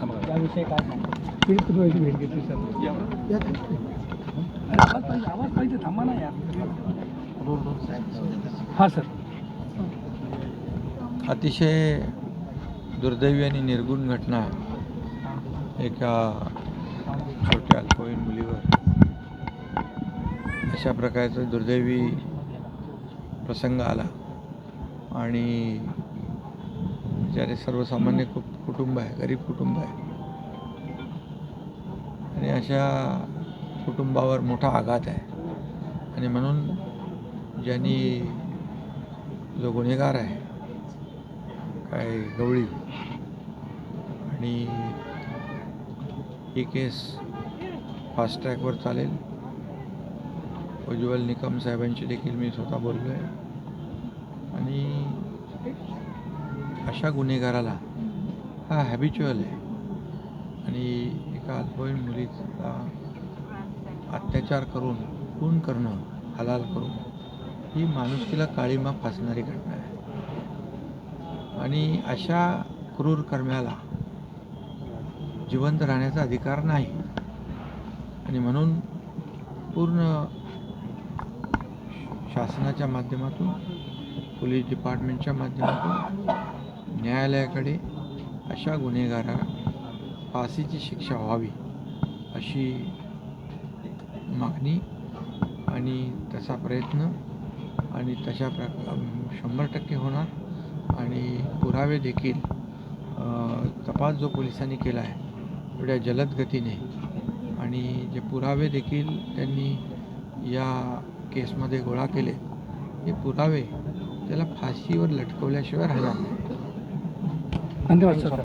त्याविषयी काय सांगतो भेट घेतली सर. आवाज पाहिजे आवाज पाहिजे थांबा ना यार. हां सर. अतिशय दुर्दैवी आणि निर्गुण घटना एका छोट्या अल्पवयीन मुलीवर. अशा प्रकारचा दुर्दैवी प्रसंग आला. आणि ज्याने सर्वसामान्य कु कुटुंब आहे गरीब कुटुंब आहे. आणि अशा कुटुंबावर मोठा आघात आहे. आणि म्हणून ज्यांनी जो गुन्हेगार आहे काय गवळी आणि ही केस फास्ट ट्रॅकवर चालेल. उज्ज्वल निकम साहेबांशी देखील मी स्वतः बोललो आहे आणि अशा गुन्हेगाराला हा हॅबिच्युअल आहे. आणि एका अल्पवयीन मुलीचा अत्याचार करून खून करणं हलाल करून ही माणुसकीला काळीमा फासणारी घटना आहे. आणि अशा क्रूर कर्म्याला जिवंत राहण्याचा अधिकार नाही. आणि म्हणून पूर्ण शासनाच्या माध्यमातून पोलीस डिपार्टमेंटच्या माध्यमातून न्यायालयाकडे अशा गुन्हेगारा फाशीची शिक्षा व्हावी अशी मागणी आणि तसा प्रयत्न आणि तशा प्रकार शंभर टक्के होणार आणि पुरावे देखील तपास जो पोलिसांनी केला आहे एवढ्या जलद गतीने आणि जे पुरावे देखील त्यांनी या केसमध्ये गोळा केले हे पुरावे त्याला फाशीवर लटकवल्याशिवाय राहणार नाही. धन्यवाद सर